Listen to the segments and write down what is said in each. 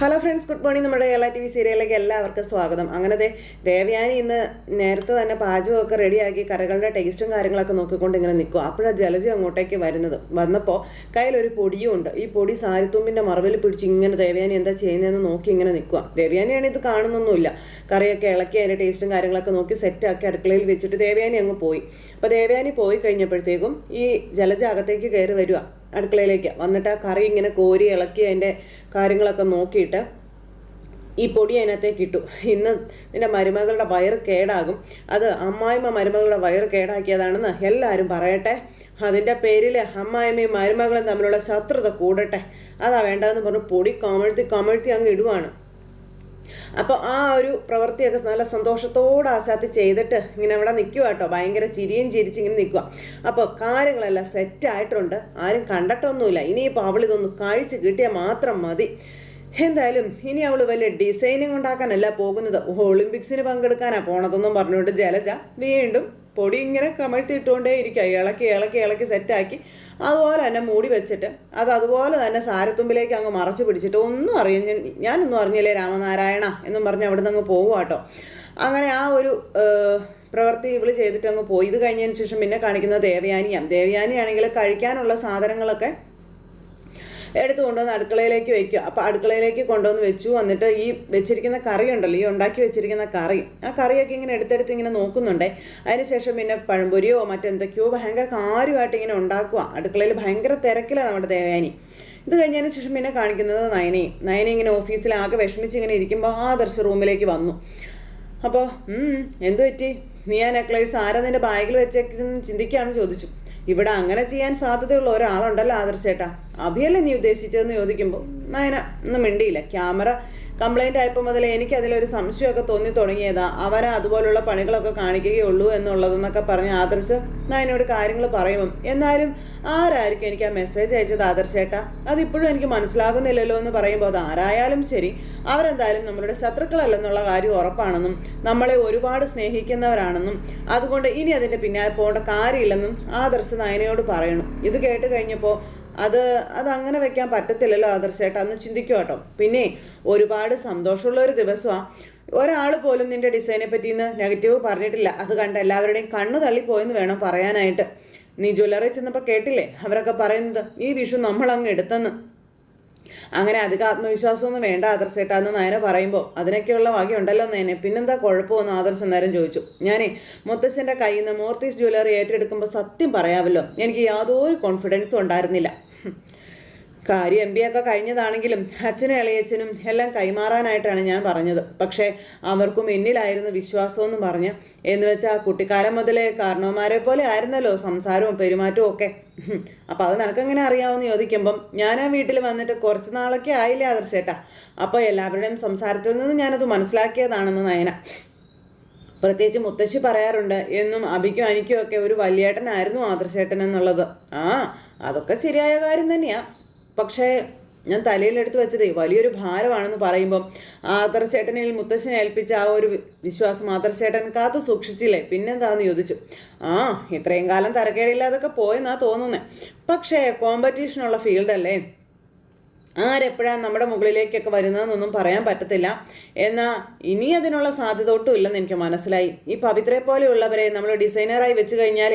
Hello friends good morning നമ്മുടെ Kerala T V സീരിയലിലേക്ക് എല്ലാവർക്കും സ്വാഗതം. അങ്ങനെ ദേ ദേവയാനി ഇന്ന് നേരത്തെ തന്നെ പാചകമൊക്കെ റെഡിയാക്കി കറികളുടെ ടേസ്റ്റും കാര്യങ്ങളൊക്കെ നോക്കിക്കൊണ്ട് ഇങ്ങനെ നിൽക്കുക. അപ്പോഴാണ് ജലജി അങ്ങോട്ടേക്ക് വരുന്നത്. വന്നപ്പോൾ കയ്യിലൊരു പൊടിയും ഉണ്ട്. ഈ പൊടി സാരിത്തുമ്പിന്റെ മറവിൽ പിടിച്ച് ഇങ്ങനെ ദേവയാനി എന്താ ചെയ്യുന്നതെന്ന് നോക്കി ഇങ്ങനെ നിൽക്കുക. ദേവയാനിയാണ് ഇത് കാണുന്നൊന്നുമില്ല. കറിയൊക്കെ ഇളക്കി അതിന്റെ ടേസ്റ്റും കാര്യങ്ങളൊക്കെ നോക്കി സെറ്റാക്കി അടുക്കളയിൽ വെച്ചിട്ട് ദേവയാനി അങ്ങ് പോയി. അപ്പോൾ ദേവയാനി പോയി കഴിഞ്ഞപ്പോഴത്തേക്കും ഈ ജലജ അകത്തേക്ക് കയറി വരിക. അടുക്കളയിലേക്ക്. വന്നിട്ട് ആ കറി ഇങ്ങനെ കോരി ഇളക്കി അതിന്റെ കാര്യങ്ങളൊക്കെ നോക്കിയിട്ട് ഈ പൊടി അതിനകത്തേക്ക് ഇട്ടു. ഇന്ന് നിന്റെ മരുമകളുടെ വയറ് കേടാകും. അത് അമ്മായിമ്മ മരുമകളുടെ വയറ് കേടാക്കിയതാണെന്ന് എല്ലാവരും പറയട്ടെ. അതിന്റെ പേരിൽ അമ്മായിമ്മയും മരുമകളും തമ്മിലുള്ള ശത്രുത കൂടട്ടെ. അതാ വേണ്ടതെന്ന് പറഞ്ഞ് പൊടി കമഴ്ത്തി കമഴ്ത്തി അങ്ങ് ഇടുവാണ്. അപ്പോൾ ആ ഒരു പ്രവൃത്തിയൊക്കെ നല്ല സന്തോഷത്തോടെ ആശാത്തി ചെയ്തിട്ട് ഇങ്ങനെ ഇവിടെ നിൽക്കുക കേട്ടോ. ഭയങ്കര ചിരിയും ചിരിച്ച് ഇങ്ങനെ നിൽക്കുക അപ്പോൾ കാര്യങ്ങളെല്ലാം സെറ്റായിട്ടുണ്ട് ആരും കണ്ടിട്ടൊന്നുമില്ല. ഇനിയിപ്പോൾ അവളിതൊന്ന് കഴിച്ച് കിട്ടിയാൽ മാത്രം മതി. എന്തായാലും ഇനി അവൾ വലിയ ഡിസൈനിങ് ഉണ്ടാക്കാനല്ല പോകുന്നത്. ഒളിമ്പിക്സിന് പങ്കെടുക്കാനാണ് പോണതെന്നും പറഞ്ഞുകൊണ്ട് ജലജ വീണ്ടും പൊടി ഇങ്ങനെ കമഴ്ത്തിയിട്ടുകൊണ്ടേ ഇരിക്കുക ഇളക്കി ഇളക്കി ഇളക്കി സെറ്റാക്കി അതുപോലെ തന്നെ മൂടി വെച്ചിട്ട് അത് അതുപോലെ തന്നെ സാരത്തുമ്പിലേക്ക് അങ്ങ് മറച്ചു പിടിച്ചിട്ട് ഒന്നും അറിയാൻ ഞാനൊന്നും അറിഞ്ഞില്ലേ രാമനാരായണ എന്നും പറഞ്ഞ് അവിടെ നിന്ന് അങ്ങ് പോവുക അങ്ങനെ ആ ഒരു പ്രവൃത്തി ഇവൾ ചെയ്തിട്ട് അങ്ങ് പോയി. ഇത് കഴിഞ്ഞതിന് ശേഷം പിന്നെ കാണിക്കുന്നത് ദേവയാനിയാണ് ദേവയാനിയാണെങ്കിൽ കഴിക്കാനുള്ള സാധനങ്ങളൊക്കെ എടുത്ത് കൊണ്ടുവന്ന് അടുക്കളയിലേക്ക് വെക്കുക. അപ്പോൾ അടുക്കളയിലേക്ക് കൊണ്ടുവന്ന് വെച്ചു. എന്നിട്ട് ഈ വെച്ചിരിക്കുന്ന കറി ഉണ്ടല്ലോ ഈ ഉണ്ടാക്കി വെച്ചിരിക്കുന്ന കറി ആ കറിയൊക്കെ ഇങ്ങനെ എടുത്തെടുത്ത് ഇങ്ങനെ നോക്കുന്നുണ്ടേ. അതിനുശേഷം പിന്നെ പഴംപൊരിയോ മറ്റെന്തൊക്കെയോ ഭയങ്കര കാര്യമായിട്ട് ഇങ്ങനെ ഉണ്ടാക്കുക. അടുക്കളയിൽ ഭയങ്കര തിരക്കിലാണ് നമ്മുടെ ദേവയാനി. ഇത് കഴിഞ്ഞതിന് ശേഷം പിന്നെ കാണിക്കുന്നത് നയനയും. നയന ഇങ്ങനെ ഓഫീസിൽ ആകെ വിഷമിച്ച് ഇങ്ങനെ ഇരിക്കുമ്പോൾ ദർശ റൂമിലേക്ക് വന്നു. അപ്പോൾ എന്തു പറ്റി? നീ ആ നെക്ലേസ് ആരാ നിന്റെ ബാഗിൽ വെച്ചേക്കെന്ന് ചിന്തിക്കുകയാണ് ചോദിച്ചു. ഇവിടെ അങ്ങനെ ചെയ്യാൻ സാധ്യതയുള്ള ഒരാളുണ്ടല്ലോ ആദർശേട്ടാ അഭിയല്ലേ നീ ഉദ്ദേശിച്ചതെന്ന് ചോദിക്കുമ്പോൾ നയന ഒന്നും മിണ്ടിയില്ല. ക്യാമറ കംപ്ലൈന്റ് ആയപ്പോൾ മുതൽ എനിക്ക് അതിലൊരു സംശയമൊക്കെ തോന്നി തുടങ്ങിയതാ. അവരെ അതുപോലുള്ള പണികളൊക്കെ കാണിക്കുകയുള്ളൂ എന്നുള്ളതെന്നൊക്കെ പറഞ്ഞ് ആദർശ് നയനോട് കാര്യങ്ങൾ പറയുമ്പം. എന്നാലും ആരായിരിക്കും എനിക്ക് ആ മെസ്സേജ് അയച്ചത് ആദർശേട്ടാ അതിപ്പോഴും എനിക്ക് മനസ്സിലാകുന്നില്ലല്ലോ എന്ന് പറയുമ്പോൾ അത് ആരായാലും ശരി അവരെന്തായാലും നമ്മളുടെ ശത്രുക്കളല്ലെന്നുള്ള കാര്യം ഉറപ്പാണെന്നും നമ്മളെ ഒരുപാട് സ്നേഹിക്കുന്നവരാണെന്നും അതുകൊണ്ട് ഇനി അതിന്റെ പിന്നാലെ പോകേണ്ട കാര്യമില്ലെന്നും ആദർശ് നയനയോട് പറയണം. ഇത് കേട്ട് കഴിഞ്ഞപ്പോൾ അത് അത് അങ്ങനെ വെക്കാൻ പറ്റത്തില്ലല്ലോ ആദർശേട്ടാ. എന്ന് ചിന്തിക്കുക കേട്ടോ. പിന്നെ ഒരുപാട് സന്തോഷമുള്ള ഒരു ദിവസമാണ് ഒരാൾ പോലും നിന്റെ ഡിസൈനെ പറ്റി ഇന്ന് നെഗറ്റീവ് പറഞ്ഞിട്ടില്ല. അത് കണ്ട എല്ലാവരുടെയും കണ്ണു തള്ളിപ്പോയെന്ന് വേണം പറയാനായിട്ട്. നീ ജ്വല്ലറി ചെന്നപ്പോൾ കേട്ടില്ലേ? അവരൊക്കെ പറയുന്നത് ഈ വിഷു നമ്മൾ അങ്ങ് എടുത്തെന്ന്. അങ്ങനെ അധികം ആത്മവിശ്വാസമൊന്നും വേണ്ട ആദർശേട്ടാ എന്ന് നയന പറയുമ്പോൾ അതിനൊക്കെയുള്ള വകയുണ്ടല്ലോ നയനെ. പിന്നെന്താ കുഴപ്പമെന്ന് ആദർശം നേരം ചോദിച്ചു. ഞാനേ മുത്തശ്ശന്റെ കയ്യിൽ നിന്ന് മോർത്തീസ് ജ്വല്ലറി ഏറ്റെടുക്കുമ്പോൾ സത്യം പറയാമല്ലോ. എനിക്ക് യാതൊരു കോൺഫിഡൻസും ഉണ്ടായിരുന്നില്ല. കാര്യം എം ബി ഒക്കെ കഴിഞ്ഞതാണെങ്കിലും അച്ഛനും ഇളയച്ചനും എല്ലാം കൈമാറാനായിട്ടാണ് ഞാൻ പറഞ്ഞത്. പക്ഷേ അവർക്കും എന്നിലായിരുന്നു വിശ്വാസമെന്ന് പറഞ്ഞ്. എന്ന് വെച്ചാൽ കുട്ടിക്കാലം മുതലേ കാരണവന്മാരെ പോലെ ആയിരുന്നല്ലോ സംസാരവും പെരുമാറ്റവും ഒക്കെ. അപ്പോൾ അത് നിനക്കെങ്ങനെ അറിയാമെന്ന് ചോദിക്കുമ്പം ഞാൻ ആ വീട്ടിൽ വന്നിട്ട് കുറച്ച് നാളൊക്കെ ആയില്ലേ ആദർശേട്ടാ. അപ്പോൾ എല്ലാവരുടെയും സംസാരത്തിൽ നിന്ന് ഞാനത് മനസ്സിലാക്കിയതാണെന്ന് നയന. പ്രത്യേകിച്ച് മുത്തശ്ശി പറയാറുണ്ട് എന്നും അഭിക്കും അനിക്കും ഒക്കെ ഒരു വലിയേട്ടനായിരുന്നു ആദർശേട്ടൻ എന്നുള്ളത്. ആ അതൊക്കെ ശരിയായ കാര്യം തന്നെയാ. പക്ഷേ ഞാൻ തലയിലെടുത്ത് വെച്ചതേ വലിയൊരു ഭാരമാണെന്ന് പറയുമ്പം ആദർശേട്ടനിൽ മുത്തശ്ശനെ ഏൽപ്പിച്ച ആ ഒരു വിശ്വാസം ആദർശേട്ടൻ കാത്തു സൂക്ഷിച്ചില്ലേ? പിന്നെന്താന്ന് ചോദിച്ചു. ആ ഇത്രയും കാലം തരക്കേടില്ലാതൊക്കെ പോയെന്നാ തോന്നുന്നത് പക്ഷേ കോമ്പറ്റീഷനുള്ള ഫീൽഡല്ലേ? ആരെപ്പോഴാണ് നമ്മുടെ മുകളിലേക്കൊക്കെ വരുന്നതെന്നൊന്നും പറയാൻ പറ്റത്തില്ല. എന്നാൽ ഇനി അതിനുള്ള സാധ്യത ഒട്ടും ഇല്ലെന്ന് എനിക്ക് മനസ്സിലായി. ഈ പവിത്രയെ പോലെയുള്ളവരെ നമ്മൾ ഡിസൈനറായി വെച്ച് കഴിഞ്ഞാൽ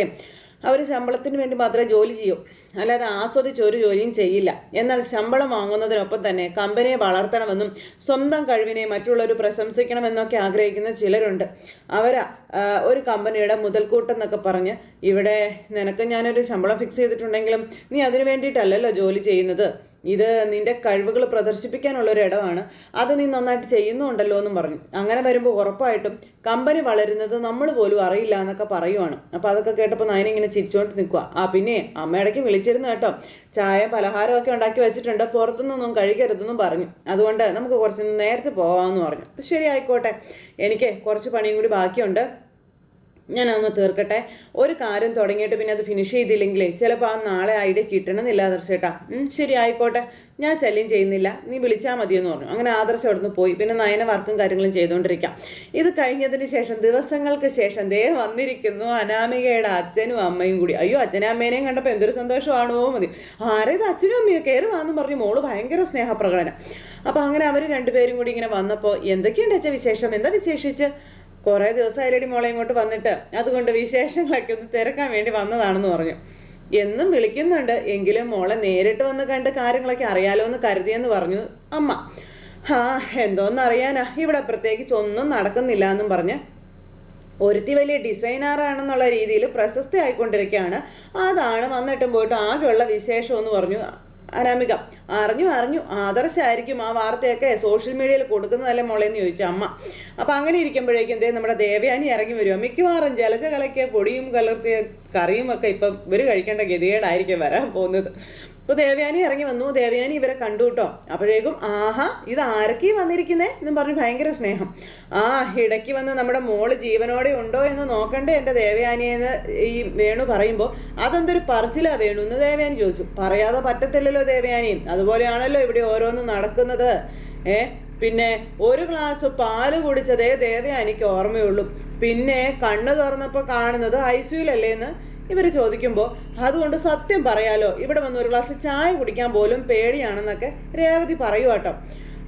അവർ ശമ്പളത്തിന് വേണ്ടി മാത്രമേ ജോലി ചെയ്യൂ. അല്ലാതെ ആസ്വദിച്ച് ഒരു ജോലിയും ചെയ്യില്ല. എന്നാൽ ശമ്പളം വാങ്ങുന്നതിനൊപ്പം തന്നെ കമ്പനിയെ വളർത്തണമെന്നും സ്വന്തം കഴിവിനെ മറ്റുള്ളവർ പ്രശംസിക്കണമെന്നൊക്കെ ആഗ്രഹിക്കുന്ന ചിലരുണ്ട്. അവരാ ഒരു കമ്പനിയുടെ മുതൽക്കൂട്ടെന്നൊക്കെ പറഞ്ഞ് ഇവിടെ നിനക്ക് ഞാനൊരു ശമ്പളം ഫിക്സ് ചെയ്തിട്ടുണ്ടെങ്കിലും നീ അതിനു വേണ്ടിയിട്ടല്ലല്ലോ ജോലി ചെയ്യുന്നത്. ഇത് നിന്റെ കഴിവുകൾ പ്രദർശിപ്പിക്കാനുള്ള ഒരു ഇടമാണ് അത് നീ നന്നായിട്ട് ചെയ്യുന്നുണ്ടല്ലോ എന്നും പറഞ്ഞു. അങ്ങനെ വരുമ്പോൾ ഉറപ്പായിട്ടും കമ്പനി വളരുന്നത് നമ്മൾ പോലും അറിയില്ല എന്നൊക്കെ പറയുവാണ്. അപ്പോൾ അതൊക്കെ കേട്ടപ്പോൾ നയൻ ഇങ്ങനെ ചിരിച്ചുകൊണ്ട് നിൽക്കുക ആ പിന്നെ അമ്മ ഇടയ്ക്ക് വിളിച്ചിരുന്നു കേട്ടോ. ചായ പലഹാരമൊക്കെ ഉണ്ടാക്കി വെച്ചിട്ടുണ്ട്. പുറത്തുനിന്നൊന്നും കഴിക്കരുതെന്നും പറഞ്ഞു. അതുകൊണ്ട് നമുക്ക് കുറച്ച് നേരത്തെ പോകാമെന്ന് പറഞ്ഞു. ശരി ആയിക്കോട്ടെ. എനിക്ക് കുറച്ച് പണിയും കൂടി ബാക്കിയുണ്ട്. ഞാനതൊന്ന് തീർക്കട്ടെ. ഒരു കാര്യം തുടങ്ങിയിട്ട് പിന്നെ അത് ഫിനിഷ് ചെയ്തില്ലെങ്കിൽ ചിലപ്പോൾ ആ നാളെ ഐഡിയ കിട്ടണമെന്നില്ല ആദർശേട്ടാ ശരി ആയിക്കോട്ടെ. ഞാൻ ശല്യം ചെയ്യുന്നില്ല. നീ വിളിച്ചാൽ മതിയെന്ന് പറഞ്ഞു. അങ്ങനെ ആദർശം അവിടുന്ന് പോയി. പിന്നെ നയന വർക്കും കാര്യങ്ങളും ചെയ്തുകൊണ്ടിരിക്കാം ഇത് കഴിഞ്ഞതിന് ശേഷം ദിവസങ്ങൾക്ക് ശേഷം ദേ വന്നിരിക്കുന്നു അനാമികയുടെ അച്ഛനും അമ്മയും കൂടി. അയ്യോ അച്ഛനും അമ്മേനെയും കണ്ടപ്പോൾ എന്തൊരു സന്തോഷമാണോ മതി. ആരേത് അച്ഛനും അമ്മയോ കയറി വാന്ന് പറഞ്ഞു. മോൾ ഭയങ്കര സ്നേഹപ്രകടനം. അപ്പോൾ അങ്ങനെ അവർ രണ്ടുപേരും കൂടി ഇങ്ങനെ വന്നപ്പോൾ എന്തൊക്കെയുണ്ട് അച്ഛൻ വിശേഷം? എന്താ വിശേഷിച്ച്? കുറേ ദിവസമായില്ലടി മോളെ ഇങ്ങോട്ട് വന്നിട്ട്. അതുകൊണ്ട് വിശേഷങ്ങളൊക്കെ ഒന്ന് തിരക്കാൻ വേണ്ടി വന്നതാണെന്ന് പറഞ്ഞു. എന്നും വിളിക്കുന്നുണ്ട്. എങ്കിലും മോളെ നേരിട്ട് വന്ന് കണ്ട് കാര്യങ്ങളൊക്കെ അറിയാലോ എന്ന് കരുതിയെന്ന് പറഞ്ഞു അമ്മ. ആ എന്തോന്നറിയാനാ? ഇവിടെ പ്രത്യേകിച്ച് ഒന്നും നടക്കുന്നില്ല എന്നും പറഞ്ഞ് ഒരുത്തി വലിയ ഡിസൈനറാണെന്നുള്ള രീതിയിൽ പ്രശസ്തി ആയിക്കൊണ്ടിരിക്കുകയാണ്. അതാണ് വന്നിട്ടും പോയിട്ട് ആകെയുള്ള വിശേഷം എന്ന് പറഞ്ഞു അനാമിക. അറിഞ്ഞു അറിഞ്ഞു. ആദർശമായിരിക്കും ആ വാർത്തയൊക്കെ സോഷ്യൽ മീഡിയയിൽ കൊടുക്കുന്നതല്ലേ മോളേന്ന് ചോദിച്ചു അമ്മ. അപ്പം അങ്ങനെ ഇരിക്കുമ്പോഴേക്കും എന്തേ നമ്മുടെ ദേവയാനി ഇറങ്ങി വരുമോ മിക്കവാറും ജലജ കലക്കിയ പൊടിയും കലർത്തിയ കറിയും ഒക്കെ ഇപ്പം ഇവർ കഴിക്കേണ്ട ഗതികേടായിരിക്കും വരാൻ പോകുന്നത്. അപ്പോൾ ദേവയാനി ഇറങ്ങി വന്നു. ദേവയാനി ഇവരെ കണ്ടു കേട്ടോ അപ്പോഴേക്കും ആഹാ ഇത് ആരൊക്കെ വന്നിരിക്കുന്നേ? എന്നും പറഞ്ഞ് ഭയങ്കര സ്നേഹം. ആ ഇടയ്ക്ക് വന്ന് നമ്മുടെ മോൾ ജീവനോടെ ഉണ്ടോ എന്ന് നോക്കണ്ടേ എന്റെ ദേവയാനിയെന്ന് ഈ വേണു പറയുമ്പോൾ അതെന്തൊരു പറച്ചിലാ വേണു? എന്ന് ദേവയാനി ചോദിച്ചു. പറയാതെ പറ്റത്തില്ലല്ലോ ദേവയാനി. അതുപോലെയാണല്ലോ ഇവിടെ ഓരോന്ന് നടക്കുന്നത്. ഏ പിന്നെ ഒരു ഗ്ലാസ് പാൽ കുടിച്ചതേ ദേവയാനിക്ക് ഓർമ്മയുള്ളൂ. പിന്നെ കണ്ണ് തുറന്നപ്പോൾ കാണുന്നത് ഐസിയുലല്ലേ എന്ന്? ഇവർ ചോദിക്കുമ്പോൾ അതുകൊണ്ട് സത്യം പറയാലോ ഇവിടെ വന്ന് ഒരു ഗ്ലാസ് ചായ കുടിക്കാൻ പോലും പേടിയാണെന്നൊക്കെ രേവതി പറയുവാട്ടോ.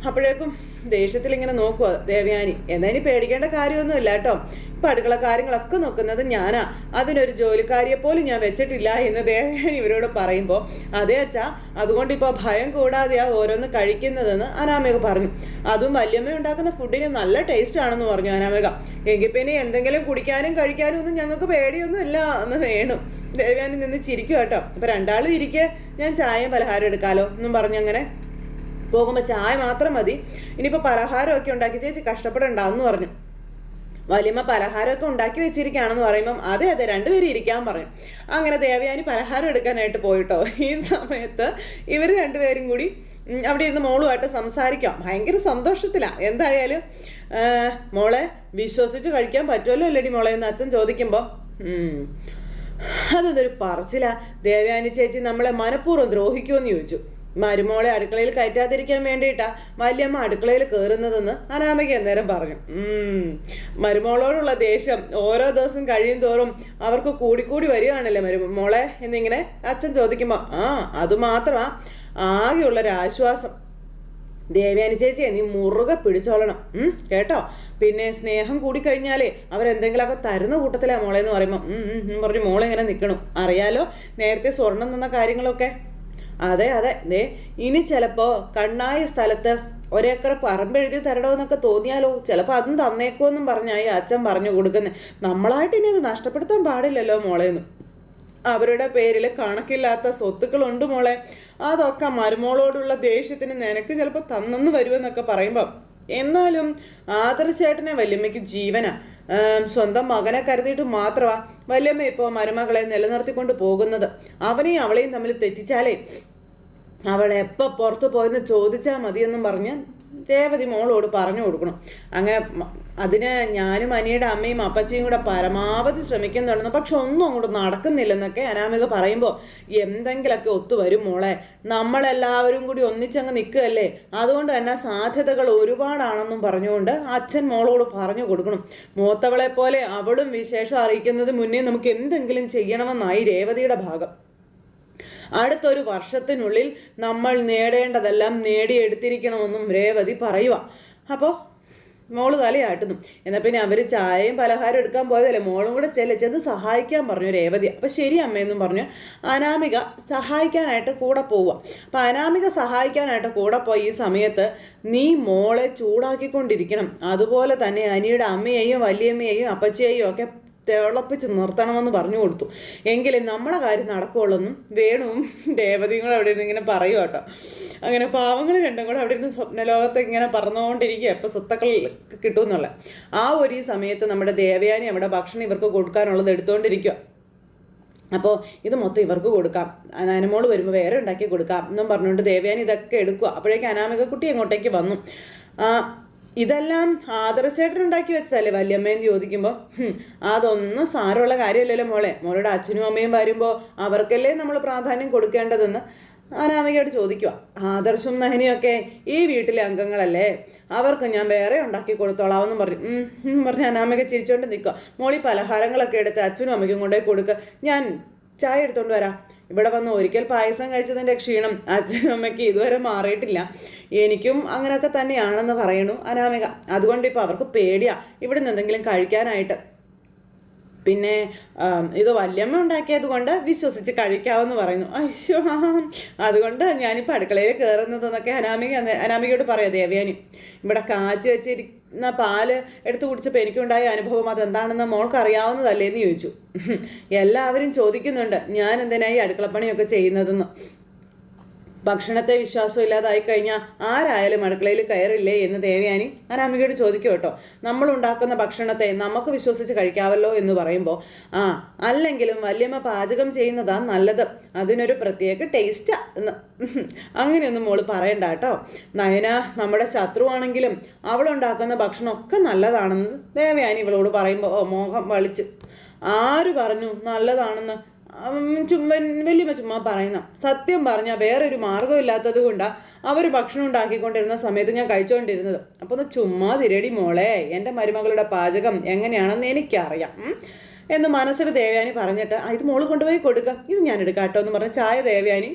അപ്പോഴേക്കും ദേഷ്യത്തിൽ ഇങ്ങനെ നോക്കുക ദേവയാനി. എന്നാ ഇനി പേടിക്കേണ്ട കാര്യമൊന്നുമില്ല കേട്ടോ. ഇപ്പൊ അടുക്കള കാര്യങ്ങളൊക്കെ നോക്കുന്നത് ഞാനാ. അതിനൊരു ജോലിക്കാരിയെ പോലും ഞാൻ വെച്ചിട്ടില്ല എന്ന് ദേവയാനി ഇവരോട് പറയുമ്പോൾ അതേ അച്ഛാ അതുകൊണ്ട് ഇപ്പോൾ ഭയം കൂടാതെയാ ഓരോന്ന് കഴിക്കുന്നതെന്ന് അനാമിക പറഞ്ഞു. അതും വല്യമ്മ ഉണ്ടാക്കുന്ന ഫുഡിന് നല്ല ടേസ്റ്റ് ആണെന്ന് പറഞ്ഞു അനാമിക. എങ്കിൽ പിന്നെ എന്തെങ്കിലും കുടിക്കാനും കഴിക്കാനും ഒന്നും ഞങ്ങൾക്ക് പേടിയൊന്നും ഇല്ല എന്ന് വേണു. ദേവയാനി നിന്ന് ചിരിക്കും കേട്ടോ. അപ്പൊ രണ്ടാളും ഇരിക്കെ. ഞാൻ ചായയും പലഹാരം എടുക്കാലോ എന്നും പറഞ്ഞങ്ങനെ പോകുമ്പോൾ ചായ മാത്രം മതി. ഇനിയിപ്പോൾ പലഹാരമൊക്കെ ഉണ്ടാക്കി ചേച്ചി കഷ്ടപ്പെടണ്ടെന്ന് പറഞ്ഞു. വലിയമ്മ പലഹാരമൊക്കെ ഉണ്ടാക്കി വെച്ചിരിക്കുകയാണെന്ന് പറയുമ്പം അതെ അതെ രണ്ടുപേരും ഇരിക്കാൻ പറയും. അങ്ങനെ ദേവയാനി പലഹാരം എടുക്കാനായിട്ട് പോയിട്ടോ. ഈ സമയത്ത് ഇവർ രണ്ടുപേരും കൂടി അവിടെ ഇരുന്ന് മോളുമായിട്ട് സംസാരിക്കാം. ഭയങ്കര സന്തോഷത്തിലാണ് എന്തായാലും മോളെ വിശ്വസിച്ച് കഴിക്കാൻ പറ്റുമല്ലോ അല്ലേടി മോളെ? എന്ന് അച്ഛൻ ചോദിക്കുമ്പോൾ അതൊരു പറച്ചിലാ. ദേവയാനി ചേച്ചി നമ്മളെ മനഃപൂർവം ദ്രോഹിക്കുമെന്ന് ചോദിച്ചു. മരുമോളെ അടുക്കളയിൽ കയറ്റാതിരിക്കാൻ വേണ്ടിയിട്ടാ വല്യമ്മ അടുക്കളയിൽ കയറുന്നതെന്ന് അനാമിക അന്നേരം പറഞ്ഞു. മരുമോളോടുള്ള ദേഷ്യം ഓരോ ദിവസം കഴിയും തോറും അവർക്ക് കൂടിക്കൂടി വരികയാണല്ലേ മരുമോളെ എന്നിങ്ങനെ അച്ഛൻ ചോദിക്കുമ്പോൾ ആ അത് മാത്രമാ ആകെയുള്ളൊരു ആശ്വാസം. ദേവയാനി ചേച്ചിയെ നീ മുറുകെ പിടിച്ചോളണം. കേട്ടോ? പിന്നെ സ്നേഹം കൂടി കഴിഞ്ഞാലേ അവരെന്തെങ്കിലുമൊക്കെ തരുന്ന കൂട്ടത്തിലാ മോളെ എന്ന് പറയുമ്പോൾ പറഞ്ഞ് മോളെ ഇങ്ങനെ നിൽക്കണം അറിയാലോ നേരത്തെ സ്വർണം തന്ന കാര്യങ്ങളൊക്കെ? അതെ അതെ. ദേ ഇനി ചിലപ്പോ കണ്ണായ സ്ഥലത്ത് ഒരേക്കർ പറമ്പെഴുതി തരണമെന്നൊക്കെ തോന്നിയാലോ? ചിലപ്പോ അതും തന്നേക്കുമെന്നും പറഞ്ഞായി അച്ഛൻ പറഞ്ഞു കൊടുക്കുന്നേ. നമ്മളായിട്ട് ഇനി അത് നഷ്ടപ്പെടുത്താൻ പാടില്ലല്ലോ മോളേന്ന്. അവരുടെ പേരിൽ കണക്കില്ലാത്ത സ്വത്തുക്കളുണ്ട് മോളെ. അതൊക്കെ മരുമോളോടുള്ള ദേഷ്യത്തിന് നിനക്ക് ചിലപ്പോൾ തന്നെന്ന് വരുമെന്നൊക്കെ പറയുമ്പം. എന്നാലും ആദർശേട്ടനെ വല്യമ്മയ്ക്ക് ജീവനാ. ആം, സ്വന്തം മകനെ കരുതിയിട്ട് മാത്രമാ വല്യമ്മ ഇപ്പോൾ മരുമകളെ നിലനിർത്തിക്കൊണ്ട് പോകുന്നത്. അവനെയും അവളെയും തമ്മിൽ തെറ്റിച്ചാലേ അവൾ പുറത്തു പോയെന്ന് ചോദിച്ചാൽ മതിയെന്നും പറഞ്ഞ് രേവതി മോളോട് പറഞ്ഞു കൊടുക്കണം. അങ്ങനെ അതിന് ഞാനും അനിയുടെ അമ്മയും അപ്പച്ചയും കൂടെ പരമാവധി ശ്രമിക്കുന്നുണ്ടെന്ന് പക്ഷെ ഒന്നും അങ്ങോട്ട് നടക്കുന്നില്ലെന്നൊക്കെ അനാമിക പറയുമ്പോൾ എന്തെങ്കിലുമൊക്കെ ഒത്തുവരും മോളെ. നമ്മളെല്ലാവരും കൂടി ഒന്നിച്ചങ്ങ് നിൽക്കുകയല്ലേ? അതുകൊണ്ട് തന്നെ സാധ്യതകൾ ഒരുപാടാണെന്നും പറഞ്ഞുകൊണ്ട് അച്ഛൻ മോളോട് പറഞ്ഞു കൊടുക്കണം. മൂത്തവളെ പോലെ അവളും വിശേഷം അറിയിക്കുന്നത് മുന്നേ നമുക്ക് എന്തെങ്കിലും ചെയ്യണമെന്നായി രേവതിയുടെ ഭാഗം. അടുത്തൊരു വർഷത്തിനുള്ളിൽ നമ്മൾ നേടേണ്ടതെല്ലാം നേടിയെടുത്തിരിക്കണമെന്നും രേവതി പറയുക അപ്പോൾ മോൾ തലയാട്ടുന്നു എന്നാൽ പിന്നെ അവർ ചായയും പലഹാരം എടുക്കാൻ പോയതല്ലേ? മോളും കൂടെ ചെല്ലെ ചെന്ന് സഹായിക്കാൻ പറഞ്ഞു രേവതി. അപ്പം ശരി അമ്മയെന്നും പറഞ്ഞു. അനാമിക സഹായിക്കാനായിട്ട് കൂടെ പോവുക അപ്പം അനാമിക സഹായിക്കാനായിട്ട് കൂടെ പോയി ഈ സമയത്ത് നീ മോളെ ചൂടാക്കിക്കൊണ്ടിരിക്കണം. അതുപോലെ തന്നെ അനിയുടെ അമ്മയെയും വലിയമ്മയെയും അപ്പച്ചിയെയും ഒക്കെ തിളപ്പിച്ച് നിർത്തണമെന്ന് പറഞ്ഞു കൊടുത്തു. എങ്കിലും നമ്മുടെ കാര്യം നടക്കുകയുള്ളൊന്നും വേണുവും ദേവതയും കൂടെ അവിടെ ഇരുന്ന് ഇങ്ങനെ പറയും കേട്ടോ. അങ്ങനെ പാവങ്ങൾ രണ്ടും കൂടെ അവിടെ ഇരുന്ന് സ്വപ്നലോകത്ത് ഇങ്ങനെ പറന്നുകൊണ്ടിരിക്കുക എപ്പോൾ സ്വത്തക്കൾ കിട്ടുമെന്നുള്ള ആ ഒരു സമയത്ത് നമ്മുടെ ദേവയാനി അവിടെ ഭക്ഷണം ഇവർക്ക് കൊടുക്കാനുള്ളത് എടുത്തുകൊണ്ടിരിക്കുക അപ്പോൾ ഇത് മൊത്തം ഇവർക്ക് കൊടുക്കാം. അനാനമോൾ വരുമ്പോൾ വേറെ ഉണ്ടാക്കി കൊടുക്കാം എന്നും പറഞ്ഞുകൊണ്ട് ദേവയാനി ഇതൊക്കെ എടുക്കുക അപ്പോഴേക്കും അനാമിക കുട്ടി അങ്ങോട്ടേക്ക് വന്നു. ഇതെല്ലാം ആദർശേട്ടൻ ഉണ്ടാക്കി വെച്ചതല്ലേ വല്യമ്മയെന്ന് ചോദിക്കുമ്പോൾ "ഹും, അതൊന്നും സാരമുള്ള കാര്യമല്ലല്ലോ മോളെ. മോളുടെ അച്ഛനും അമ്മയും വരുമ്പോൾ അവർക്കല്ലേ നമ്മൾ പ്രാധാന്യം കൊടുക്കേണ്ടതെന്ന് അനാമികയോട് ചോദിക്കുക ആദർശും നഹനിയൊക്കെ ഈ വീട്ടിലെ അംഗങ്ങളല്ലേ? അവർക്ക് ഞാൻ വേറെ ഉണ്ടാക്കി കൊടുത്തോളാം എന്ന് പറഞ്ഞു പറഞ്ഞ് അനാമിക ചിരിച്ചോണ്ട് നിൽക്കുക മോളി പലഹാരങ്ങളൊക്കെ എടുത്ത് അച്ഛനും അമ്മയ്ക്കും കൊണ്ടുപോയി കൊടുക്കുക ഞാൻ ചായ എടുത്തോണ്ട് വരാം. ഇവിടെ വന്ന് ഒരിക്കൽ പായസം കഴിച്ചതിന്റെ ക്ഷീണം അച്ഛനും അമ്മയ്ക്ക് ഇതുവരെ മാറിയിട്ടില്ല. എനിക്കും അങ്ങനെയൊക്കെ തന്നെയാണെന്ന് പറയണു അനാമിക. അതുകൊണ്ട് ഇപ്പോൾ അവർക്ക് പേടിയാ. ഇവിടെ നിന്ന് എന്തെങ്കിലും കഴിക്കാനായിട്ട്. പിന്നെ ഇത് വല്യമ്മ ഉണ്ടാക്കിയത് കൊണ്ട് വിശ്വസിച്ച് കഴിക്കാമെന്ന് പറയുന്നു. അയ്യോ അതുകൊണ്ട് ഞാനിപ്പോൾ അടുക്കളയിൽ കയറുന്നതെന്നൊക്കെ അനാമിക അനാമികയോട് പറയാം ദേവ്യാനി ഇവിടെ കാച്ചി വെച്ചിരിക്കുന്ന പാൽ എടുത്തു കുടിച്ചപ്പോൾ എനിക്കുണ്ടായ അനുഭവം അതെന്താണെന്ന് മോൾക്ക് അറിയാവുന്നതല്ലേ? എന്ന് ചോദിച്ചു. എല്ലാവരും ചോദിക്കുന്നുണ്ട് ഞാൻ എന്തിനായി അടുക്കളപ്പണിയൊക്കെ ചെയ്യുന്നതെന്ന്? ഭക്ഷണത്തെ വിശ്വാസം ഇല്ലാതായി കഴിഞ്ഞാൽ ആരായാലും അടുക്കളയിൽ കയറില്ലേ എന്ന് ദേവയാനി അനാമികയോട് ചോദിക്കും കേട്ടോ. നമ്മൾ ഉണ്ടാക്കുന്ന ഭക്ഷണത്തെ നമുക്ക് വിശ്വസിച്ച് കഴിക്കാവല്ലോ എന്ന് പറയുമ്പോൾ ആ അല്ലെങ്കിലും വല്യമ്മ പാചകം ചെയ്യുന്നതാ നല്ലത്. അതിനൊരു പ്രത്യേക ടേസ്റ്റ് അങ്ങനെയൊന്നും മോൾ പറയണ്ട കേട്ടോ. നയന നമ്മുടെ ശത്രുവാണെങ്കിലും അവളുണ്ടാക്കുന്ന ഭക്ഷണമൊക്കെ നല്ലതാണെന്ന് ദേവയാനി ഇവളോട് പറയുമ്പോൾ ഓ മോഹം വളിച്ച്. ആര് പറഞ്ഞു നല്ലതാണെന്ന് ചുമ്മാ വലിയമ്മ ചുമ്മാ പറയുന്ന. സത്യം പറഞ്ഞാൽ വേറൊരു മാർഗമില്ലാത്തത് കൊണ്ടാണ് അവർ ഭക്ഷണം ഉണ്ടാക്കിക്കൊണ്ടിരുന്ന സമയത്ത് ഞാൻ കഴിച്ചുകൊണ്ടിരുന്നത് അപ്പോൾ ഒന്ന് ചുമ്മാ തിരടി മോളെ എന്റെ മരുമകളുടെ പാചകം എങ്ങനെയാണെന്ന് എനിക്കറിയാം. എന്ന് മനസ്സിൽ ദേവയാനി പറഞ്ഞിട്ട് ഇത് മോൾ കൊണ്ടുപോയി കൊടുക്കുക ഇത് ഞാൻ എടുക്കാം കേട്ടോ എന്ന് പറഞ്ഞ് ചായ ദേവയാനി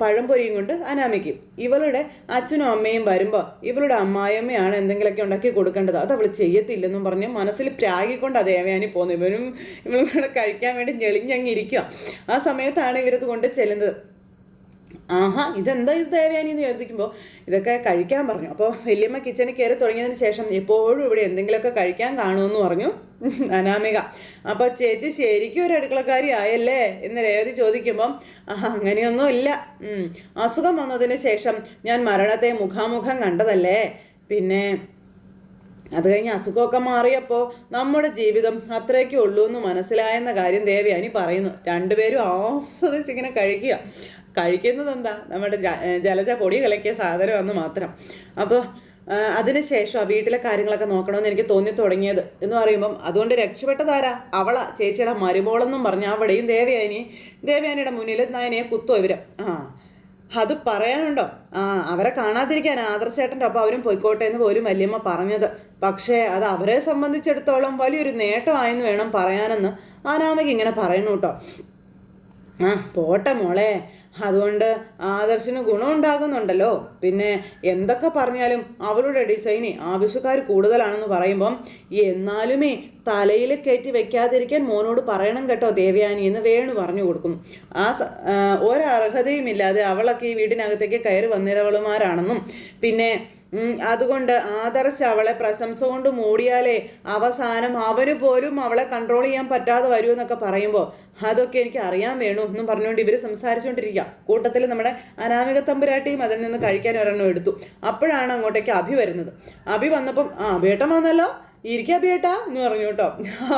പഴംപൊരിയും കൊണ്ട് അനാമിക്കും. ഇവളുടെ അച്ഛനും അമ്മയും വരുമ്പോൾ ഇവളുടെ അമ്മായിയമ്മയാണ് എന്തെങ്കിലുമൊക്കെ ഉണ്ടാക്കി കൊടുക്കേണ്ടത്. അത് അവൾ ചെയ്യത്തില്ലെന്നും പറഞ്ഞ് മനസ്സിൽ പ്രാഗിക്കൊണ്ട് ദേവയാനി പോകുന്നു ഇവനും ഇവനും കൂടെ കഴിക്കാൻ വേണ്ടി ഞെളിഞ്ഞങ്ങിരിക്കുക ആ സമയത്താണ് ഇവരത് കൊണ്ട് ചെല്ലുന്നത്. ആഹാ ഇതെന്താ ഇത് ദേവയാനി എന്ന് ചോദിക്കുമ്പോൾ ഇതൊക്കെ കഴിക്കാൻ പറഞ്ഞു. അപ്പോൾ വലിയമ്മ കിച്ചണിൽ കയറി തുടങ്ങിയതിന് ശേഷം എപ്പോഴും ഇവിടെ എന്തെങ്കിലുമൊക്കെ കഴിക്കാൻ കാണുമെന്ന് പറഞ്ഞു. അനാമിക. അപ്പോൾ ചേച്ചി ശരിക്കും ഒരു അടുക്കളക്കാരി ആയല്ലേ? എന്ന് രേവതി ചോദിക്കുമ്പം അങ്ങനെയൊന്നും ഇല്ല. അസുഖം വന്നതിന് ശേഷം ഞാൻ മരണത്തെ മുഖാമുഖം കണ്ടതല്ലേ? പിന്നെ അത് കഴിഞ്ഞ് അസുഖമൊക്കെ മാറിയപ്പോൾ നമ്മുടെ ജീവിതം അത്രയൊക്കെ ഉള്ളൂ എന്ന് മനസ്സിലായെന്ന കാര്യം ദേവയാനി പറയുന്നു. രണ്ടുപേരും ആസ്വദിച്ചിങ്ങനെ കഴിക്കുക. കഴിക്കുന്നത് എന്താ നമ്മുടെ ജലജ പൊടി കലക്കിയ സാധനമെന്ന് മാത്രം. അപ്പോൾ അതിനുശേഷം ആ വീട്ടിലെ കാര്യങ്ങളൊക്കെ നോക്കണമെന്ന് എനിക്ക് തോന്നി തുടങ്ങിയത് എന്ന് പറയുമ്പം അതുകൊണ്ട് രക്ഷപ്പെട്ടതാരാ? അവളാ ചേച്ചിയുടെ മരുമോളെന്നും പറഞ്ഞ് അവിടെയും ദേവയാനി ദേവയാനിയുടെ മുന്നിൽ നയനയെ കുത്തോ ഇവരും. ആ അത് പറയാനുണ്ടോ? ആ അവരെ കാണാതിരിക്കാൻ ആദർശേട്ടന്റെ ഒപ്പം അവരും പോയിക്കോട്ടെ എന്ന് പോലും വല്യമ്മ പറഞ്ഞത്. പക്ഷേ അത് അവരെ സംബന്ധിച്ചിടത്തോളം വലിയൊരു നേട്ടമായെന്ന് വേണം പറയാനെന്ന് ആനാമയ്ക്ക് ഇങ്ങനെ പറയുന്നു കേട്ടോ. ആ പോട്ടെ മോളെ. അതുകൊണ്ട് ആദർശിന് ഗുണമുണ്ടാകുന്നുണ്ടല്ലോ. പിന്നെ എന്തൊക്കെ പറഞ്ഞാലും അവളുടെ ഡിസൈന് ആവശ്യക്കാർ കൂടുതലാണെന്ന് പറയുമ്പം എന്നാലുമേ തലയിൽ കയറ്റി വെക്കാതിരിക്കാൻ മോനോട് പറയണം കേട്ടോ ദേവയാനി എന്ന് വേണു പറഞ്ഞു കൊടുക്കുന്നു ആ ഒരർഹതയുമില്ലാതെ അവളൊക്കെ ഈ വീടിനകത്തേക്ക് കയറി വന്നിരവളുമാരാണെന്നും പിന്നെ അതുകൊണ്ട് ആദർശ് അവളെ പ്രശംസ കൊണ്ട് മൂടിയാലേ അവസാനം അവന് പോലും അവളെ കൺട്രോൾ ചെയ്യാൻ പറ്റാതെ വരൂ എന്നൊക്കെ പറയുമ്പോൾ അതൊക്കെ എനിക്ക് അറിയാൻ വേണു എന്നും പറഞ്ഞുകൊണ്ട് ഇവർ സംസാരിച്ചുകൊണ്ടിരിക്കുക കൂട്ടത്തിൽ നമ്മുടെ അനാമിക തമ്പുരാട്ടിയും അതിൽ നിന്ന് കഴിക്കാൻ ഒരെണ്ണം എടുത്തു. അപ്പോഴാണ് അങ്ങോട്ടേക്ക് അഭി വരുന്നത്. അഭി വന്നപ്പം ആ അഭിയേട്ടൻ വന്നല്ലോ? ഇരിക്കുക അഭിയേട്ടാ എന്ന് പറഞ്ഞു കേട്ടോ.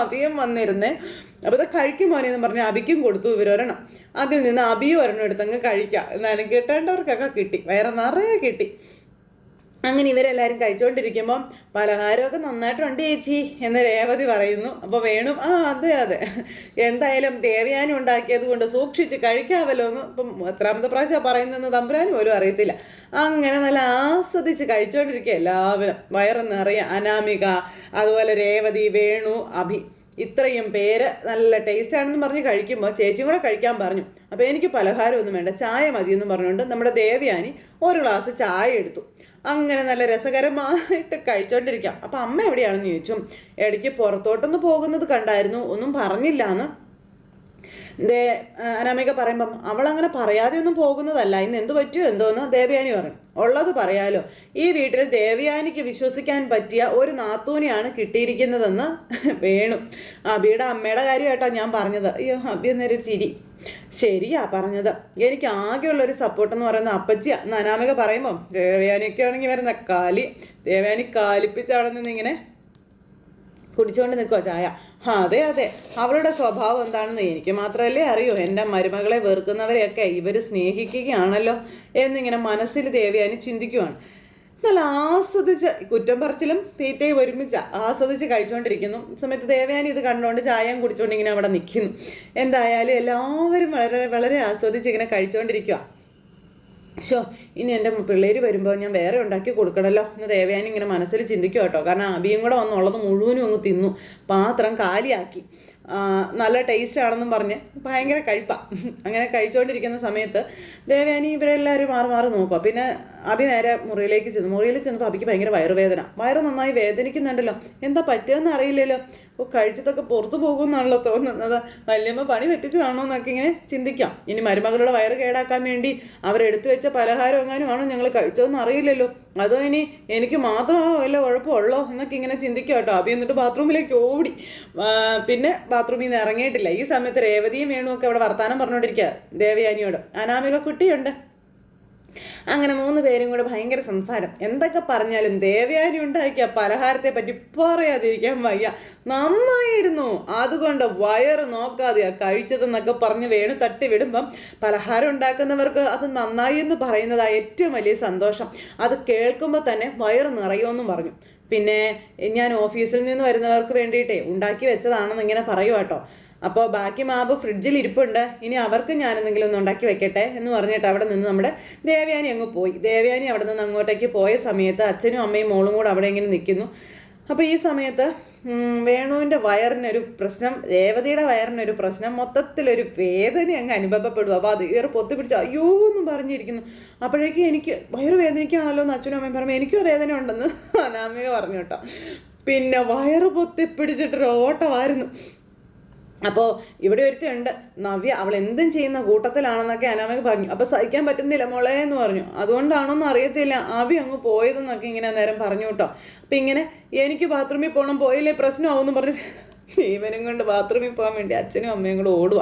അഭിയും വന്നിരുന്നേ അപ്പോൾ ഇത് കഴിക്കും മോനെ എന്ന് പറഞ്ഞ് അഭിക്കും കൊടുത്തു ഇവരൊരെണ്ണം. അതിൽ നിന്ന് അഭിയും ഒരെണ്ണം എടുത്തങ്ങ് കഴിക്കാം. എന്നാലും കിട്ടേണ്ടവർക്കൊക്കെ കിട്ടി. വേറെ നിറയെ കിട്ടി. അങ്ങനെ ഇവരെല്ലാവരും കഴിച്ചുകൊണ്ടിരിക്കുമ്പോൾ പലഹാരമൊക്കെ നന്നായിട്ടുണ്ട് ചേച്ചി എന്ന് രേവതി പറയുന്നു. അപ്പോൾ വേണു ആ അതെ അതെ. എന്തായാലും ദേവയാനി ഉണ്ടാക്കിയത് കൊണ്ട് സൂക്ഷിച്ച് കഴിക്കാമല്ലോ എന്ന് ഇപ്പം എത്രാമത്തെ പ്രാവശ്യം പറയുന്നതെന്ന് തമ്പുരാന് പോലും അറിയത്തില്ല. അങ്ങനെ നല്ല ആസ്വദിച്ച് കഴിച്ചുകൊണ്ടിരിക്കുക എല്ലാവരും. വയറെന്ന് അറിയാം അനാമിക അതുപോലെ രേവതി വേണു അഭി. ഇത്രയും പേര് നല്ല ടേസ്റ്റ് ആണെന്ന് പറഞ്ഞ് കഴിക്കുമ്പോൾ ചേച്ചിയും കൂടെ കഴിക്കാൻ പറഞ്ഞു. അപ്പോൾ എനിക്ക് പലഹാരമൊന്നും വേണ്ട ചായ മതിയെന്ന് പറഞ്ഞുകൊണ്ട് നമ്മുടെ ദേവയാനി ഒരു ഗ്ലാസ് ചായ എടുത്തു. അങ്ങനെ നല്ല രസകരമായിട്ട് കഴിച്ചോണ്ടിരിക്കാം. അപ്പം അമ്മ എവിടെയാണെന്ന് ചോദിച്ചു. ഇടയ്ക്ക് പുറത്തോട്ടൊന്ന് പോകുന്നത് കണ്ടായിരുന്നു. ഒന്നും പറഞ്ഞില്ല എന്ന് ദേ അനാമിക പറയുമ്പം അവൾ അങ്ങനെ പറയാതെ ഒന്നും പോകുന്നതല്ല. ഇന്ന് എന്ത് പറ്റിയോ എന്തോന്ന് ദേവയാനി പറയും. ഉള്ളത് പറയാലോ. ഈ വീട്ടിൽ ദേവയാനിക്ക് വിശ്വസിക്കാൻ പറ്റിയ ഒരു നാത്തൂനെയാണ് കിട്ടിയിരിക്കുന്നതെന്ന് വേണു. അബിയുടെ അമ്മയുടെ കാര്യമായിട്ടാണ് ഞാൻ പറഞ്ഞത്. അയ്യോ അബി എന്നൊരു ചിരി. ശരിയാ പറഞ്ഞത്. എനിക്ക് ആകെയുള്ള ഒരു സപ്പോർട്ട് എന്ന് പറയുന്നത് അപ്പച്ചിയാ അനാമിക പറയുമ്പം ദേവയാനിയൊക്കെ ആണെങ്കിൽ വരുന്ന കാലി ദേവയാനി കാലിപ്പിച്ച് അവിടെ നിന്ന് ഇങ്ങനെ കുടിച്ചുകൊണ്ട് നിൽക്കുക ചായ. ആ അതെ അതെ. അവളുടെ സ്വഭാവം എന്താണെന്ന് എനിക്ക് മാത്രമല്ലേ അറിയൂ. എന്റെ മരുമകളെ വെറുക്കുന്നവരെയൊക്കെ ഇവർ സ്നേഹിക്കുകയാണല്ലോ എന്നിങ്ങനെ മനസ്സിൽ ദേവയാനി ചിന്തിക്കുവാണ്. നല്ല ആസ്വദിച്ച് കുറ്റം പറച്ചിലും തീറ്റയും ഒരുമിച്ച് ആസ്വദിച്ച് കഴിച്ചുകൊണ്ടിരിക്കുന്നു സമയത്ത് ദേവയാനി ഇത് കണ്ടുകൊണ്ട് ചായയും കുടിച്ചുകൊണ്ട് ഇങ്ങനെ അവിടെ നിൽക്കുന്നു എന്തായാലും എല്ലാവരും വളരെ വളരെ ആസ്വദിച്ച് ഇങ്ങനെ കഴിച്ചുകൊണ്ടിരിക്കുക ഷോ ഇനി എന്റെ പിള്ളേർ വരുമ്പോൾ ഞാൻ വേറെ ഉണ്ടാക്കി കൊടുക്കണമല്ലോ എന്ന് ദേവയാനി ഇങ്ങനെ മനസ്സിൽ ചിന്തിക്കും കേട്ടോ. കാരണം അബിയും കൂടെ വന്നുള്ളത് മുഴുവനും അങ്ങ് തിന്നു. പാത്രം കാലിയാക്കി. നല്ല ടേസ്റ്റ് ആണെന്നും പറഞ്ഞ് ഭയങ്കര കഴിപ്പാണ് അങ്ങനെ കഴിച്ചുകൊണ്ടിരിക്കുന്ന സമയത്ത് ദേവയാനി ഇവരെല്ലാവരും മാറി മാറി നോക്കുക പിന്നെ അബി നേരെ മുറിയിലേക്ക് ചെന്നു. മുറിയിൽ ചെന്നപ്പോൾ അബിക്ക് ഭയങ്കര വയറുവേദന. വയറ് നന്നായി വേദനിക്കുന്നുണ്ടല്ലോ. എന്താ പറ്റുമെന്ന് അറിയില്ലല്ലോ. ഓ കഴിച്ചതൊക്കെ പുറത്തു പോകുമെന്നാണല്ലോ തോന്നുന്നത്. വല്യമ്മ പണി പറ്റിച്ചതാണോ എന്നൊക്കെ ഇങ്ങനെ ചിന്തിക്കാം. ഇനി മരുമകളുടെ വയറ് കേടാക്കാൻ വേണ്ടി അവരെടുത്തു വെച്ച പലഹാരം എങ്ങാനും ആണോ ഞങ്ങൾ കഴിച്ചതെന്ന് അറിയില്ലല്ലോ. അതോ ഇനി എനിക്ക് മാത്രമോ വല്ല കുഴപ്പമുള്ളോ എന്നൊക്കെ ഇങ്ങനെ ചിന്തിക്കാം കേട്ടോ. അഭി എന്നിട്ട് ബാത്റൂമിലേക്ക് ഓടി. പിന്നെ ബാത്റൂമിൽ നിന്ന് ഇറങ്ങിയിട്ടില്ല. ഈ സമയത്ത് രേവതിയും വേണുമൊക്കെ അവിടെ വർത്താനം പറഞ്ഞുകൊണ്ടിരിക്കുക. ദേവയാനിയോട്. അനാമിക കുട്ടിയുണ്ട്. അങ്ങനെ മൂന്ന് പേരും കൂടെ ഭയങ്കര സംസാരം. എന്തൊക്കെ പറഞ്ഞാലും ദേവയാനി ഉണ്ടാക്കിയ പലഹാരത്തെ പറ്റി പറയാതിരിക്കാൻ വയ്യ. നന്നായിരുന്നു. അതുകൊണ്ട് വയറ് നോക്കാതെയാ കഴിച്ചതെന്നൊക്കെ പറഞ്ഞ് വേണു തട്ടി വിടുമ്പം പലഹാരം ഉണ്ടാക്കുന്നവർക്ക് അത് നന്നായി എന്ന് പറയുന്നതാ ഏറ്റവും വലിയ സന്തോഷം. അത് കേൾക്കുമ്പോൾ തന്നെ വയറ് നിറയുമെന്നും പറഞ്ഞു. പിന്നെ ഞാൻ ഓഫീസിൽ നിന്ന് വരുന്നവർക്ക് വേണ്ടിയിട്ടേ ഉണ്ടാക്കി വെച്ചതാണെന്ന് ഇങ്ങനെ പറയുക കേട്ടോ അപ്പോൾ ബാക്കി മാവ് ഫ്രിഡ്ജിൽ ഇരിപ്പുണ്ട്. ഇനി അവർക്ക് ഞാൻ എന്തെങ്കിലും ഒന്ന് ഉണ്ടാക്കി വെക്കട്ടെ എന്ന് പറഞ്ഞിട്ട് അവിടെ നിന്ന് നമ്മുടെ ദേവയാനി അങ്ങ് പോയി. ദേവയാനി അവിടെ നിന്ന് അങ്ങോട്ടേക്ക് പോയ സമയത്ത് അച്ഛനും അമ്മയും മോളും കൂടെ അവിടെ ഇങ്ങനെ നിൽക്കുന്നു. അപ്പോൾ ഈ സമയത്ത് വേണുവിന്റെ വയറിനൊരു പ്രശ്നം രേവതിയുടെ വയറിനൊരു പ്രശ്നം മൊത്തത്തിലൊരു വേദന അങ്ങ് അനുഭവപ്പെടും. അപ്പോൾ അത് ഏറെ പൊത്തി പിടിച്ച് അയ്യോ എന്ന് പറഞ്ഞിരിക്കുന്നു. അപ്പോഴേക്കും എനിക്ക് വയറ് വേദനിക്കുകയാണല്ലോ എന്ന് അച്ഛനും അമ്മയും പറഞ്ഞു എനിക്കും വേദന ഉണ്ടെന്ന് അനാമിക പറഞ്ഞു കേട്ടോ. പിന്നെ വയറ് പൊത്തി പിടിച്ചിട്ടൊരു ഓട്ടമായിരുന്നു. അപ്പോൾ ഇവിടെ ഒരുത്തുണ്ട് നവ്യ അവൾ എന്തും ചെയ്യുന്ന കൂട്ടത്തിലാണെന്നൊക്കെ അനാമിക പറഞ്ഞു. അപ്പോൾ സഹിക്കാൻ പറ്റുന്നില്ല മോളെ എന്ന് പറഞ്ഞു. അതുകൊണ്ടാണോന്ന് അറിയത്തില്ല. ആവി അങ്ങ് പോയതെന്നൊക്കെ ഇങ്ങനെ നേരം പറഞ്ഞു കേട്ടോ. അപ്പം ഇങ്ങനെ എനിക്ക് ബാത്റൂമിൽ പോകണം പോയില്ലേ? പ്രശ്നമാവെന്ന് പറഞ്ഞു ജീവനും കൊണ്ട് ബാത്റൂമിൽ പോകാൻ വേണ്ടി അച്ഛനും അമ്മയും കൂടെ ഓടുക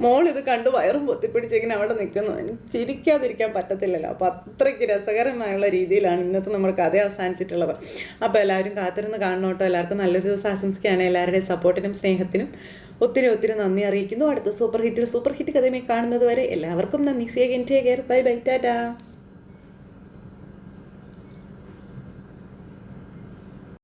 മോൾ ഇത് കണ്ട് വയറും പൊത്തിപ്പിടിച്ചിങ്ങനെ അവിടെ നിൽക്കുന്നു. ചിരിക്കാതിരിക്കാൻ പറ്റത്തില്ലല്ലോ. അപ്പോൾ അത്രയ്ക്ക് രസകരമായുള്ള രീതിയിലാണ് ഇന്നത്തെ നമ്മൾ കഥ അവസാനിച്ചിട്ടുള്ളത്. അപ്പോൾ എല്ലാവരും കാത്തിരുന്ന് കാണണോട്ടോ എല്ലാവർക്കും നല്ലൊരു ദിവസം ആശംസിക്കുകയാണ്. എല്ലാവരുടെയും സപ്പോർട്ടിനും സ്നേഹത്തിനും ഒത്തിരി ഒത്തിരി നന്ദി അറിയിക്കുന്നു. അടുത്ത സൂപ്പർ ഹിറ്റിൽ സൂപ്പർ ഹിറ്റ് കഥയുമായി കാണുന്നത് വരെ എല്ലാവർക്കും നന്ദി. See again take care bye bye tata